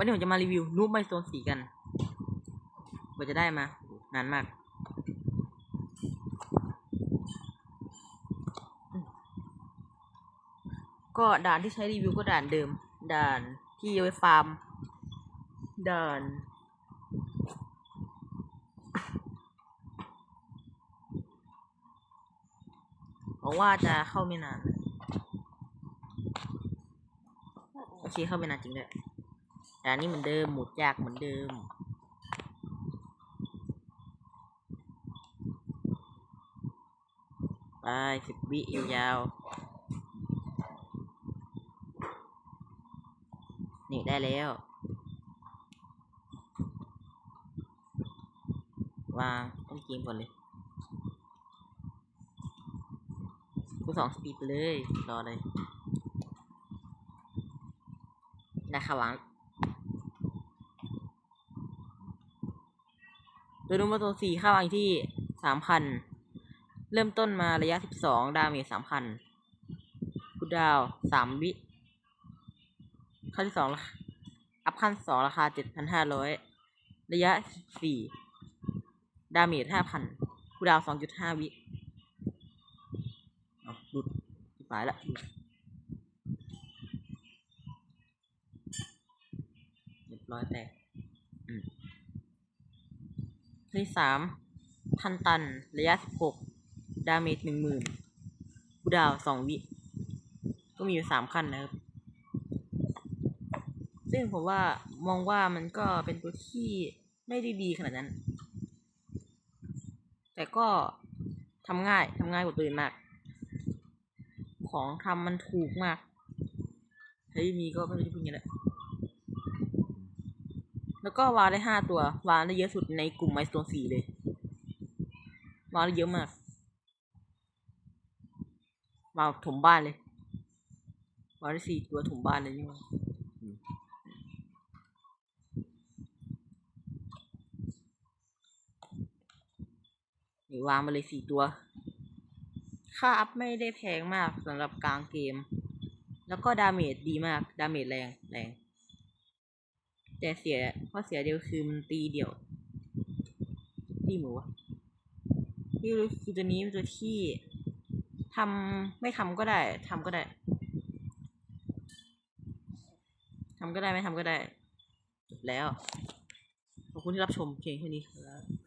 วันนี้ผมจะมารีวิวนูบไมโซนสีกันกว่าจะได้มานานมาก ก็ด่านที่ใช้รีวิวก็ด่านเดิม ด่านที่อาไว้ฟาร์ม ด่านหวังว่าจะเข้าไม่นาน โอเคเข้าไม่นานจริงด้วย แต่อันนี้เหมือนเดิม หมุดยากเหมือนเดิม ไปสิบวิยาวๆนี่ได้แล้ว วางต้นเกมก่อนเลยกูสองสปีดไปเลย รอเลย ได้ข่าวหวัง โดยรวมประตูสี่ค่าวังที่สามพันเริ่มต้นมาระยะสิบสองดาเมจสามพันกูดาวสามวิขั้นที่สองอัพขั้นสองราคาเจ็ดพันห้าร้อยระยะสี่ดาเมจห้าพันกูดาวสองจุดห้าวิอาหลุดสายละหลุดเรียบร้อยแต่อืม ที่สามพันตัน ระยะสิบหกดาเมจหนึ่งหมื่นกูดาวสองวิ ก็มีอยู่สามขั้นนะครับ ซึ่งผมว่ามองว่ามันก็เป็นตัวที่ไม่ได้ดีขนาดนั้น แต่ก็ทำง่ายทำง่ายกว่าตัวอื่นมาก ของทำมันถูกมากใครมีก็ไม่รู้จะพูดยังไงแหละ แล้วก็วาได้ห้าตัว วาได้เยอะสุดในกลุ่มไมสโตนสี่เลย วาได้เยอะมาก วาถมบ้านเลย วาได้สี่ตัวถมบ้านเลยนี่หว่านี่วางมาเลยสี่ตัว ค่าอัพไม่ได้แพงมากสำหรับกลางเกม แล้วก็ดาเมจดีมาก ดาเมจแรงแรง แต่เสียข้อเสียเดียวคือมันตีเดี่ยว ตีหมูอะที่รู้คือตัวนี้เป็นตัวที่ทำไม่ทำก็ได้ทำก็ได้ทำก็ได้ไม่ทำก็ได้จบแล้ว ขอบคุณที่รับชมเพียงแค่นี้ครับ